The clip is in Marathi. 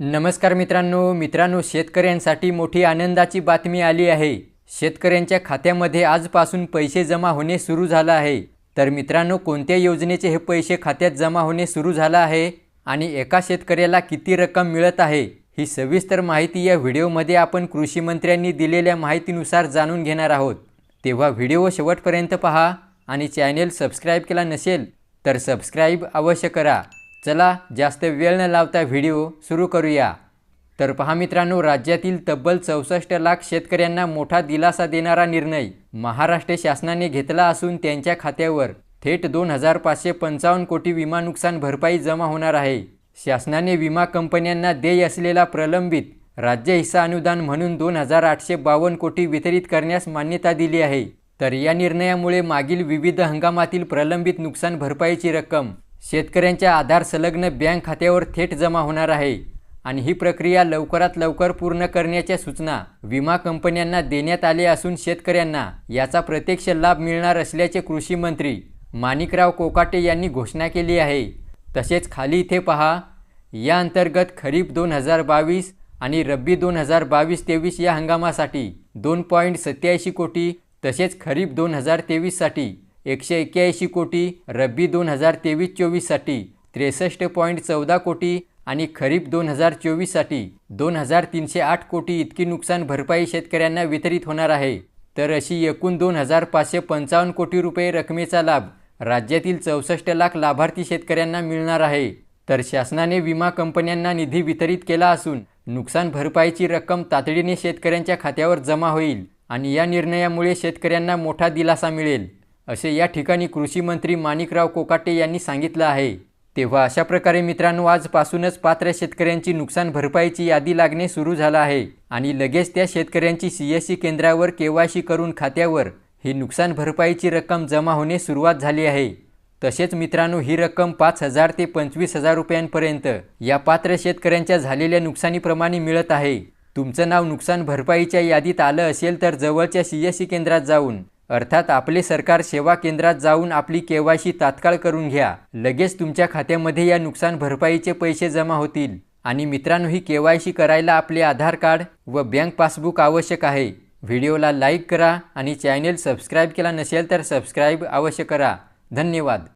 नमस्कार मित्रांनो मित्रांनो शेतकऱ्यांसाठी मोठी आनंदाची बातमी आली आहे. शेतकऱ्यांच्या खात्यामध्ये आजपासून पैसे जमा होणे सुरू झालं आहे. तर मित्रांनो कोणत्या योजनेचे हे पैसे खात्यात जमा होणे सुरू झालं आहे आणि एका शेतकऱ्याला किती रक्कम मिळत आहे ही सविस्तर माहिती या व्हिडिओमध्ये आपण कृषी मंत्र्यांनी दिलेल्या माहितीनुसार जाणून घेणार आहोत. तेव्हा व्हिडिओ शेवटपर्यंत पहा आणि चॅनेल सबस्क्राईब केला नसेल तर सबस्क्राईब अवश्य करा. चला जास्त वेळ न लावता व्हिडिओ सुरू करूया. तर पहा मित्रांनो राज्यातील तब्बल चौसष्ट लाख शेतकऱ्यांना मोठा दिलासा देणारा निर्णय महाराष्ट्र शासनाने घेतला असून त्यांच्या खात्यावर थेट दोन हजार पाचशे पंचावन्न कोटी विमा नुकसान भरपाई जमा होणार आहे. शासनाने विमा कंपन्यांना देय असलेला प्रलंबित राज्य हिस्सा अनुदान म्हणून दोन हजार आठशे बावन्न कोटी वितरित करण्यास मान्यता दिली आहे. तर या निर्णयामुळे मागील विविध हंगामातील प्रलंबित नुकसान भरपाईची रक्कम शेतकऱ्यांच्या आधार संलग्न बँक खात्यावर थेट जमा होणार आहे आणि ही प्रक्रिया लवकरात लवकर पूर्ण करण्याच्या सूचना विमा कंपन्यांना देण्यात आल्या असून शेतकऱ्यांना याचा प्रत्यक्ष लाभ मिळणार असल्याचे कृषी मंत्री माणिकराव कोकाटे यांनी घोषणा केली आहे. तसेच खाली इथे पहा या अंतर्गत खरीप दोन हजार बावीस आणि रब्बी दोन हजार बावीस तेवीस या हंगामासाठी दोन पॉईंट सत्याऐंशी कोटी तसेच खरीप दोन हजार तेवीससाठी एकशे एक्क्याऐंशी कोटी रब्बी दोन हजार तेवीस चोवीससाठी त्रेसष्ट पॉईंट चौदा कोटी आणि खरीप दोन हजार चोवीससाठी दोन हजार तीनशे आठ कोटी इतकी नुकसान भरपाई शेतकऱ्यांना वितरित होणार आहे. तर अशी एकूण दोन हजार पाचशे पंचावन्न कोटी रुपये रकमेचा लाभ राज्यातील चौसष्ट लाख लाभार्थी शेतकऱ्यांना मिळणार आहे. तर शासनाने विमा कंपन्यांना निधी वितरित केला असून नुकसान भरपाईची रक्कम तातडीने शेतकऱ्यांच्या खात्यावर जमा होईल आणि या निर्णयामुळे शेतकऱ्यांना मोठा दिलासा मिळेल. असे या ठिकाणी कृषी मंत्री माणिकराव कोकाटे यांनी सांगितलं आहे. तेव्हा अशा प्रकारे मित्रांनो आजपासूनच पात्र शेतकऱ्यांची नुकसान भरपाईची यादी लागणे सुरू झालं आहे आणि लगेच त्या शेतकऱ्यांची सी एस सी केंद्रावर केवायसी करून खात्यावर ही नुकसान भरपाईची रक्कम जमा होणे सुरुवात झाली आहे. तसेच मित्रांनो ही रक्कम पाच हजार ते पंचवीस हजार रुपयांपर्यंत या पात्र शेतकऱ्यांच्या झालेल्या नुकसानीप्रमाणे मिळत आहे. तुमचं नाव नुकसान भरपाईच्या यादीत आलं असेल तर जवळच्या सी एस सी केंद्रात जाऊन अर्थात आपले सरकार सेवा केंद्रात जाऊन आपली केवायसी तात्काळ करून घ्या. लगेच तुमच्या खात्यामध्ये या नुकसान भरपाईचे पैसे जमा होतील. आणि मित्रांनो ही केवायसी करायला आपले आधार कार्ड व बँक पासबुक आवश्यक आहे. व्हिडिओला लाईक करा आणि चॅनेल सबस्क्राईब केला नसेल तर सबस्क्राईब अवश्य करा. धन्यवाद.